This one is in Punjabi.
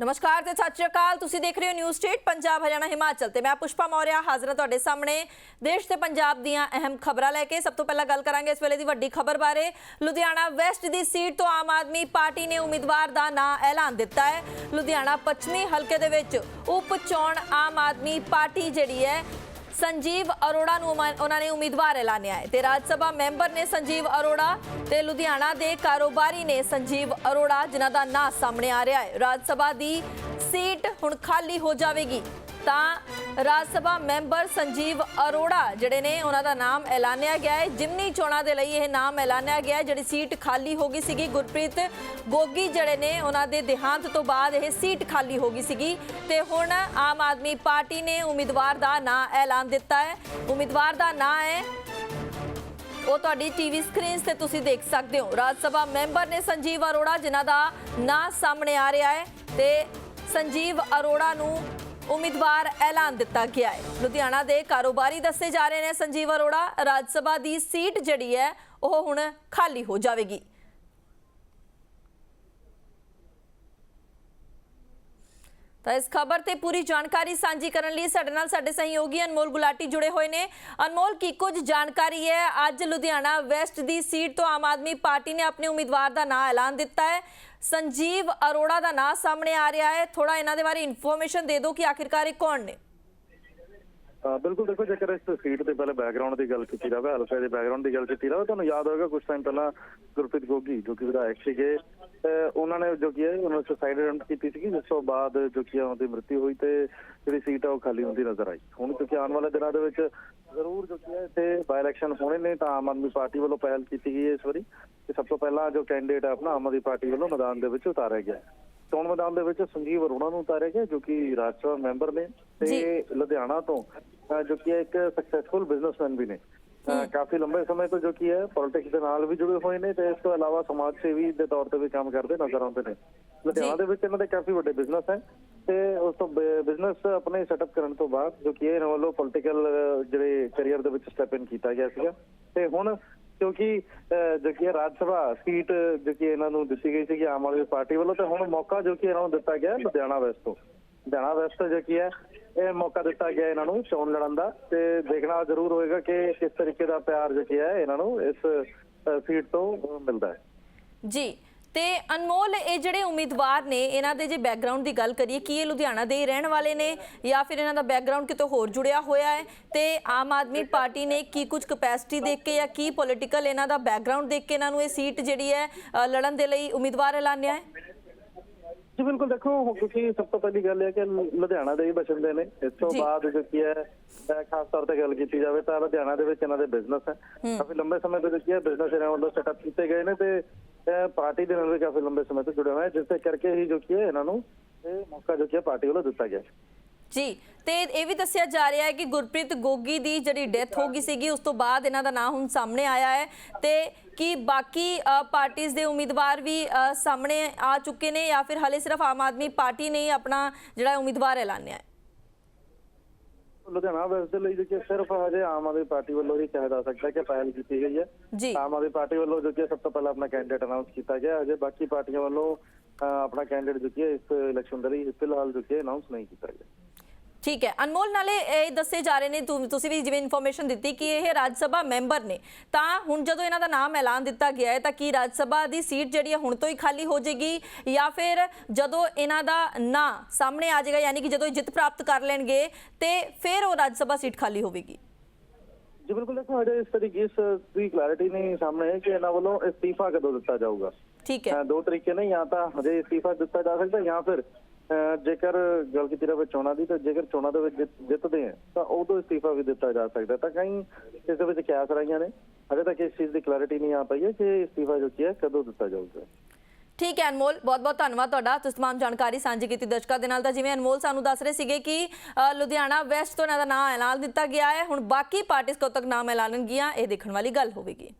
ਨਮਸਕਾਰ ਤੇ ਸਤਿ ਸ਼੍ਰੀ ਅਕਾਲ। ਤੁਸੀਂ ਦੇਖ ਰਹੇ ਹੋ ਨਿਊਜ਼ ਸਟੇਟ ਪੰਜਾਬ, ਹਰਿਆਣਾ, ਹਿਮਾਚਲ ਤੇ ਮੈਂ ਪੁਸ਼ਪਾ ਮੌਰਿਆ ਹਾਜ਼ਰ ਹਾਂ ਤੁਹਾਡੇ ਸਾਹਮਣੇ। ਦੇਸ਼ ਤੇ ਪੰਜਾਬ ਦੀਆਂ ਅਹਿਮ ਖਬਰਾਂ ਲੈ ਕੇ ਸਭ ਤੋਂ ਪਹਿਲਾਂ ਗੱਲ ਕਰਾਂਗੇ ਇਸ ਵੇਲੇ ਦੀ ਵੱਡੀ ਖਬਰ ਬਾਰੇ। ਲੁਧਿਆਣਾ ਵੈਸਟ ਦੀ ਸੀਟ ਤੋਂ ਆਮ ਆਦਮੀ ਪਾਰਟੀ ਨੇ ਉਮੀਦਵਾਰ ਦਾ ਨਾਂ ਐਲਾਨ ਦਿੱਤਾ ਹੈ। ਲੁਧਿਆਣਾ ਪੱਛਮੀ ਹਲਕੇ ਦੇ ਵਿੱਚ ਉਪ ਚੋਣ ਆਮ ਆਦਮੀ ਪਾਰਟੀ ਜਿਹੜੀ ਹੈ ਸੰਜੀਵ ਅਰੋੜਾ ਨੂੰ ਉਹਨਾਂ ਨੇ ਉਮੀਦਵਾਰ ਐਲਾਨਿਆ ਹੈ ਤੇ ਰਾਜ ਸਭਾ ਮੈਂਬਰ ਨੇ ਸੰਜੀਵ ਅਰੋੜਾ ਤੇ ਲੁਧਿਆਣਾ ਦੇ ਕਾਰੋਬਾਰੀ ਨੇ ਸੰਜੀਵ ਅਰੋੜਾ, ਜਿਨ੍ਹਾਂ ਦਾ ਨਾਂ ਸਾਹਮਣੇ ਆ ਰਿਹਾ ਹੈ। ਰਾਜ ਸਭਾ ਦੀ ਸੀਟ ਹੁਣ ਖਾਲੀ ਹੋ ਜਾਵੇਗੀ। ਤਾਂ ਰਾਜ ਸਭਾ ਮੈਂਬਰ ਸੰਜੀਵ ਅਰੋੜਾ ਜਿਹੜੇ ਨੇ ਉਹਨਾਂ ਦਾ ਨਾਮ ਐਲਾਨਿਆ ਗਿਆ ਹੈ। ਜਿਮਨੀ ਚੋਣਾਂ ਦੇ ਲਈ ਇਹ ਨਾਮ ਐਲਾਨਿਆ ਗਿਆ ਹੈ, ਜਿਹੜੀ ਸੀਟ ਖਾਲੀ ਹੋ ਗਈ ਸੀਗੀ, ਗੁਰਪ੍ਰੀਤ ਗੋਗੀ ਜਿਹੜੇ ਨੇ ਉਹਨਾਂ ਦੇ ਦੇਹਾਂਤ ਤੋਂ ਬਾਅਦ ਇਹ ਸੀਟ ਖਾਲੀ ਹੋ ਗਈ ਸੀਗੀ। ਤੇ ਹੁਣ ਆਮ ਆਦਮੀ ਪਾਰਟੀ ਨੇ ਉਮੀਦਵਾਰ ਦਾ ਨਾਂ ਐਲਾਨ ਦਿੱਤਾ ਹੈ। ਉਮੀਦਵਾਰ ਦਾ ਨਾਂ ਹੈ, ਉਹ ਤੁਹਾਡੀ ਟੀਵੀ ਸਕਰੀਨਸ ਤੇ ਤੁਸੀਂ ਦੇਖ ਸਕਦੇ ਹੋ। ਰਾਜ ਸਭਾ ਮੈਂਬਰ ਨੇ ਸੰਜੀਵ ਅਰੋੜਾ ਜਿਨ੍ਹਾਂ ਦਾ ਨਾਂ ਸਾਹਮਣੇ ਆ ਰਿਹਾ ਹੈ ਤੇ ਸੰਜੀਵ ਅਰੋੜਾ ਨੂੰ ਉਮੀਦਵਾਰ ਐਲਾਨ ਦਿੱਤਾ ਗਿਆ ਹੈ। ਲੁਧਿਆਣਾ ਦੇ ਕਾਰੋਬਾਰੀ ਦੱਸੇ ਜਾ ਰਹੇ ਨੇ ਸੰਜੀਵ ਅਰੋੜਾ। ਰਾਜ ਸਭਾ ਦੀ ਸੀਟ ਜਿਹੜੀ ਹੈ, ਉਹ ਹੁਣ ਖਾਲੀ ਹੋ ਜਾਵੇਗੀ। ਤਾਂ ਇਸ ਖਬਰ ਤੇ ਪੂਰੀ ਜਾਣਕਾਰੀ ਸਾਂਝੀ ਕਰਨ ਲਈ ਸਾਡੇ ਨਾਲ ਸਾਡੇ ਸਹਿਯੋਗੀ ਅਨਮੋਲ ਗੁਲਾਟੀ ਜੁੜੇ ਹੋਏ ਨੇ। ਅਨਮੋਲ, ਕੀ ਕੁਝ ਜਾਣਕਾਰੀ ਹੈ? ਅੱਜ ਲੁਧਿਆਣਾ ਵੈਸਟ ਦੀ ਸੀਟ ਤੋਂ ਆਮ ਆਦਮੀ ਪਾਰਟੀ ਨੇ ਆਪਣੇ ਉਮੀਦਵਾਰ ਦਾ ਨਾਂ ਐਲਾਨ ਦਿੱਤਾ ਹੈ। ਸੰਜੀਵ ਅਰੋੜਾ ਦਾ ਨਾਂ ਸਾਹਮਣੇ ਆ ਰਿਹਾ ਹੈ। ਥੋੜਾ ਇਹਨਾਂ ਦੇ ਬਾਰੇ ਇਨਫੋਰਮੇਸ਼ਨ ਦੇ ਦਿਓ ਕਿ ਆਖਿਰਕਾਰ ਇਹ ਕੌਣ ਨੇ? ਬਿਲਕੁਲ ਦੇਖੋ, ਜੇਕਰ ਇਸ ਸੀਟ ਤੇ ਪਹਿਲਾਂ ਬੈਕਗ੍ਰਾਉਂਡ ਦੀ ਗੱਲ ਕੀਤੀ ਜਾਵੇ ਹਲਕੇ ਦੇ ਬੈਕਗ੍ਰਾਉਂਡ ਦੀ ਗੱਲ ਕੀਤੀ ਜਾਵੇ, ਤੁਹਾਨੂੰ ਯਾਦ ਹੋਵੇਗਾ ਕੁਝ ਟਾਈਮ ਪਹਿਲਾਂ ਗੁਰਪ੍ਰੀਤ ਗੋਗੀ, ਜੋ ਕਿ ਵਿਧਾਇਕ ਸੀਗੇ ਅਹ ਉਹਨਾਂ ਨੇ ਜੋ ਕੀ ਹੈ, ਉਹਨਾਂ ਸੁਸਾਈਡ ਅਟੈਂਪਟ ਕੀਤੀ ਸੀਗੀ, ਜਿਸ ਤੋਂ ਬਾਅਦ ਜੋ ਕੀ ਹੈ ਉਹਦੀ ਮ੍ਰਿਤੂ ਹੋਈ ਤੇ ਜਿਹੜੀ ਸੀਟ ਆ ਉਹ ਖਾਲੀ ਹੁੰਦੀ ਨਜ਼ਰ ਆਈ। ਹੁਣ ਕਿਉਂਕਿ ਆਉਣ ਵਾਲੇ ਦਿਨਾਂ ਦੇ ਵਿੱਚ ਜ਼ਰੂਰ ਜੋ ਕੀ ਹੈ, ਇੱਥੇ ਬਾਈ ਇਲੈਕਸ਼ਨ ਹੋਣੇ ਨੇ, ਤਾਂ ਆਮ ਆਦਮੀ ਪਾਰਟੀ ਵੱਲੋਂ ਪਹਿਲ ਕੀਤੀ ਗਈ ਹੈ ਇਸ ਵਾਰੀ, ਤੇ ਸਭ ਤੋਂ ਪਹਿਲਾਂ ਜੋ ਕੈਂਡੀਡੇਟ ਹੈ ਆਪਣਾ ਆਮ ਆਦਮੀ ਪਾਰਟੀ ਵੱਲੋਂ ਮੈਦਾਨ ਦੇ ਵਿੱਚ ਉਤਾਰਿਆ ਗਿਆ ਚੋਣ ਮੈਦਾਨ ਦੇ ਵਿੱਚ ਸੰਜੀਵ ਅਰੋੜਾ ਨੂੰ ਉਤਾਰਿਆ ਗਿਆ ਜੋ ਕਿ ਰਾਜ ਸਭਾ ਮੈਂਬਰ ਨੇ ਤੇ ਲੁਧਿਆਣਾ ਤੋਂ ਜੋ ਕਿ ਇੱਕ ਸਕਸੈਸਫੁਲ ਬਿਜ਼ਨਸਮੈਨ ਵੀ ਨੇ। ਕਾਫੀ ਲੰਬੇ ਸਮੇਂ ਤੋਂ ਜੋ ਕੀ ਹੈ ਪੋਲਿਟਿਕਸ ਦੇ ਨਾਲ ਵੀ ਜੁੜੇ ਹੋਏ ਨੇ ਤੇ ਇਸ ਤੋਂ ਇਲਾਵਾ ਸਮਾਜ ਸੇਵੀ ਦੇ ਤੌਰ ਤੇ ਵੀ ਕੰਮ ਕਰਦੇ ਨਜ਼ਰ ਆਉਂਦੇ ਨੇ। ਲੁਧਿਆਣਾ ਦੇ ਵਿੱਚ ਇਹਨਾਂ ਦੇ ਕਾਫੀ ਵੱਡੇ ਬਿਜ਼ਨਸ ਹੈ ਤੇ ਉਸ ਤੋਂ ਬਿਜ਼ਨਸ ਆਪਣੇ ਸੈਟਅਪ ਕਰਨ ਤੋਂ ਬਾਅਦ ਜੋ ਕੀ ਹੈ ਇਹਨਾਂ ਵੱਲੋਂ ਪੋਲਿਟੀਕਲ ਜਿਹੜੇ ਕੈਰੀਅਰ ਦੇ ਵਿੱਚ ਸਟੈਪ ਇਨ ਕੀਤਾ ਗਿਆ ਸੀਗਾ। ਤੇ ਹੁਣ ਕਿਉਂਕਿ ਜੋ ਕਿ ਰਾਜ ਸਭਾ ਸੀਟ ਜੋ ਕਿ ਇਹਨਾਂ ਨੂੰ ਦਿੱਤੀ ਗਈ ਸੀਗੀ ਆਮ ਆਦਮੀ ਪਾਰਟੀ ਵੱਲੋਂ, ਤੇ ਹੁਣ ਮੌਕਾ ਜੋ ਕਿ ਇਹਨਾਂ ਨੂੰ ਦਿੱਤਾ ਗਿਆ ਲੁਧਿਆਣਾ ਵੈਸਟ ਤੋਂ। ਲੁਧਿਆਣਾ ਵੈਸਟ ਜੋ ਕੀ ਹੈ, ਇਹ ਮੌਕਾ ਦਿੱਤਾ ਗਿਆ ਇਹਨਾਂ ਨੂੰ ਚੋਣ ਲੜਨ ਦਾ, ਤੇ ਦੇਖਣਾ ਜ਼ਰੂਰ ਹੋਏਗਾ ਕਿ ਕਿਸ ਤਰੀਕੇ ਦਾ ਪਿਆਰ ਜੋ ਕੀ ਹੈ ਇਹਨਾਂ ਨੂੰ ਇਸ ਸੀਟ ਤੋਂ ਮਿਲਦਾ ਹੈ। ਜੀ ਤੇ ਅਨਮੋਲ ਇਹ ਜਿਹੜੇ ਉਮੀਦਵਾਰ ਨੇ ਇਹਨਾਂ ਦੇ ਜੇ ਬੈਕਗ੍ਰਾਉਂਡ ਦੀ ਗੱਲ ਕਰੀਏ ਕੀ ਇਹ ਲੁਧਿਆਣਾ ਦੇ ਰਹਿਣ ਵਾਲੇ ਨੇ ਜਾਂ ਫਿਰ ਇਹਨਾਂ ਦਾ ਬੈਕਗ੍ਰਾਉਂਡ ਕਿਤੋਂ ਹੋਰ ਜੁੜਿਆ ਹੋਇਆ ਹੈ? ਤੇ ਆਮ ਆਦਮੀ ਪਾਰਟੀ ਨੇ ਕੀ ਕੁਝ ਕਪੈਸਿਟੀ ਦੇਖ ਕੇ ਜਾਂ ਕੀ ਪੋਲਿਟੀਕਲ ਇਹਨਾਂ ਦਾ ਬੈਕਗ੍ਰਾਉਂਡ ਦੇਖ ਕੇ ਇਹਨਾਂ ਨੂੰ ਇਹ ਸੀਟ ਜਿਹੜੀ ਹੈ ਲੜਨ ਦੇ ਲਈ ਉਮੀਦਵਾਰ ਐਲਾਨਿਆ ਹੈ? ਜੀ ਬਿਲਕੁਲ ਦੇਖੋ ਕਿਉਂਕਿ ਸਭ ਤੋਂ ਪਹਿਲੀ ਗੱਲ ਇਹ ਹੈ ਕਿ ਲੁਧਿਆਣਾ ਦੇ ਹੀ ਬਸਿੰਦੇ ਨੇ। ਇਸ ਤੋਂ। ਬਾਅਦ ਜੋ ਕੀ ਹੈ ਖਾਸ ਤੌਰ ਤੇ ਗੱਲ ਕੀਤੀ ਜਾਵੇ ਤਾਂ ਲੁਧਿਆਣਾ ਦੇ ਵਿੱਚ ਇਹਨਾਂ ਦੇ ਬਿਜ਼ਨਸ ਹੈ। ਕਾਫੀ ਲੰਬੇ ਸਮੇਂ ਤੋਂ ਜੋ ਕੀ ਹੈ ਬਿਜ਼ਨਸ ਇਹਨਾਂ ਵੱਲੋਂ ਸੈਟਅਪ ਕੀਤੇ ਗਏ ਨੇ ਤੇ ਪਾਰਟੀ ਦੇ ਨਾਲ ਵੀ ਕਾਫੀ ਲੰਬੇ ਸਮੇਂ ਤੋਂ ਜੁੜੇ ਹੋਏ ਜਿਸ ਦੇ ਕਰਕੇ ਹੀ ਜੋ ਕੀ ਇਹਨਾਂ ਨੂੰ ਇਹ ਮੌਕਾ ਜੋ ਕੀ ਪਾਰਟੀ ਵੱਲੋਂ ਦਿੱਤਾ ਗਿਆ। ਜੀ, ਤੇ ਇਹ ਵੀ ਦੱਸਿਆ ਜਾ ਰਿਹਾ ਹੈ ਕਿ ਗੁਰਪ੍ਰੀਤ ਗੋਗੀ ਦੀ ਜਿਹੜੀ ਡੈਥ ਹੋ ਗਈ ਸੀਗੀ, ਉਸ ਤੋਂ ਬਾਅਦ ਇਹਨਾਂ ਦਾ ਨਾਮ ਹੁਣ ਸਾਹਮਣੇ ਆਇਆ ਹੈ ਤੇ ਕੀ ਬਾਕੀ ਪਾਰਟੀਆਂ ਦੇ ਉਮੀਦਵਾਰ ਵੀ ਸਾਹਮਣੇ ਆ ਚੁੱਕੇ ਨੇ ਜਾਂ ਫਿਰ ਹਲੇ ਸਿਰਫ ਆਮ ਆਦਮੀ ਪਾਰਟੀ ਨੇ ਹੀ ਆਪਣਾ ਜਿਹੜਾ ਉਮੀਦਵਾਰ ਐਲਾਨਿਆ ਹੈ? ਲੁਧਿਆਣਾ ਵੈਸਟ ਦੇ ਲਈ ਜੋ ਕਿ ਸਿਰਫ ਹਜੇ ਆਮ ਆਦਮੀ ਪਾਰਟੀ ਵੱਲੋਂ ਹੀ ਕਿਹਾ ਜਾ ਸਕਦਾ ਕਿ ਪਹਿਲ ਕੀਤੀ ਗਈ ਹੈ। ਆਮ ਆਦਮੀ ਪਾਰਟੀ ਵੱਲੋਂ ਜੋ ਕਿ ਸਭ ਤੋਂ ਪਹਿਲਾਂ ਆਪਣਾ ਕੈਂਡੀਡੇਟ ਅਨਾਉਂਸ ਕੀਤਾ ਗਿਆ। ਅਜੇ ਬਾਕੀ ਪਾਰਟੀਆਂ ਵੱਲੋਂ ਆਪਣਾ ਕੈਂਡੀਡੇਟ ਜੋ ਕਿ ਇਸ ਇਲੈਕਸ਼ਨ ਦੇ ਲਈ ਫਿਲਹਾਲ ਜੋ ਕਿ ਅਨਾਉਂਸ ਨਹੀਂ ਕੀਤਾ ਗਿਆ। ਠੀਕ ਹੈ। ਅਨਮੋਲ ਨਾਲੇ ਇਹ ਦੱਸੇ ਜਾ ਰਹੇ ਨੇ ਤੁਸੀਂ ਵੀ ਜਿਵੇਂ ਇਨਫੋਰਮੇਸ਼ਨ ਦਿੱਤੀ ਕਿ ਇਹ ਰਾਜ ਸਭਾ ਮੈਂਬਰ ਨੇ ਤਾਂ ਹੁਣ ਜਦੋਂ ਇਹਨਾਂ ਦਾ ਨਾਮ ਐਲਾਨ ਦਿੱਤਾ ਗਿਆ ਹੈ ਤਾਂ ਕੀ ਰਾਜ ਸਭਾ ਦੀ ਸੀਟ ਜਿਹੜੀ ਹੈ ਹੁਣ ਤੋਂ ਹੀ ਖਾਲੀ ਹੋ ਜਾਏਗੀ? ਜਾਂ ਫਿਰ ਜਦੋਂ ਇਹਨਾਂ ਦਾ ਨਾਂ ਸਾਹਮਣੇ ਆ ਜਾਏਗਾ ਯਾਨੀ ਕਿ ਜਦੋਂ ਇਹ ਜਿੱਤ ਪ੍ਰਾਪਤ ਕਰ ਲੈਣਗੇ ਤੇ ਫਿਰ ਉਹ ਰਾਜ ਸਭਾ ਸੀਟ ਖਾਲੀ ਹੋਵੇਗੀ? ਜੀ ਬਿਲਕੁਲ ਦੇਖੋ ਅਜੇ ਇਸ ਤਰੀਕੇ ਇਸ ਦੀ ਕਲੈਰਿਟੀ ਨਹੀਂ ਸਾਹਮਣੇ ਹੈ ਕਿ ਇਹਨਾਂ ਵੱਲੋਂ ਅਸਤੀਫਾ ਕਦੋਂ ਦਿੱਤਾ ਜਾਊਗਾ। ਠੀਕ ਹੈ। ਦੋ ਤਰੀਕੇ ਨੇ ਜਾਂ ਤਾਂ ਹਜੇ ਅਸਤੀਫਾ ਦਿੱਤਾ ਜਾ ਸਕਦਾ ਜਾਂ ਫਿਰ ਜੇਕਰ ਗੱਲ ਕੀਤੀ ਜਾਵੇ ਚੋਣਾਂ ਦੀ, ਤਾਂ ਜੇਕਰ ਚੋਣਾਂ ਦੇ ਵਿੱਚ ਜਿੱਤਦੇ ਆ, ਤਾਂ ਉਦੋਂ ਅਸਤੀਫਾ ਵੀ ਦਿੱਤਾ ਜਾ ਸਕਦਾ ਤਾਂ ਕਈ ਇਸ ਦੇ ਵਿੱਚ ਕਿਆਸ ਰਹੀਆਂ ਨੇ। ਅਜੇ ਤੱਕ ਇਸ ਚੀਜ਼ ਦੀ ਕਲੈਰਿਟੀ ਨਹੀਂ ਆ ਪਈ ਹੈ ਕਿ ਅਸਤੀਫਾ ਜੋ ਕੀ ਹੈ, ਕਦੋਂ ਦਿੱਤਾ ਜਾਊਗਾ। ਠੀਕ ਹੈ, ਅਨਮੋਲ ਬਹੁਤ ਬਹੁਤ ਧੰਨਵਾਦ ਤੁਹਾਡਾ। ਤੁਸੀਂ ਤਮਾਮ ਜਾਣਕਾਰੀ ਸਾਂਝੀ ਕੀਤੀ ਦਰਸ਼ਕਾਂ ਦੇ ਨਾਲ। ਤਾਂ ਜਿਵੇਂ ਅਨਮੋਲ ਸਾਨੂੰ ਦੱਸ ਰਹੇ ਸੀਗੇ ਕਿ ਲੁਧਿਆਣਾ ਵੈਸਟ ਤੋਂ ਇਹਨਾਂ ਦਾ ਨਾਮ ਐਲਾਨ ਦਿੱਤਾ ਗਿਆ ਹੈ। ਹੁਣ ਬਾਕੀ ਪਾਰਟੀਆਂ ਕਦੋਂ ਤੱਕ ਨਾਮ ਐਲਾਨਣਗੀਆਂ, ਇਹ ਦੇਖਣ ਵਾਲੀ ਗੱਲ ਹੋਵੇਗੀ।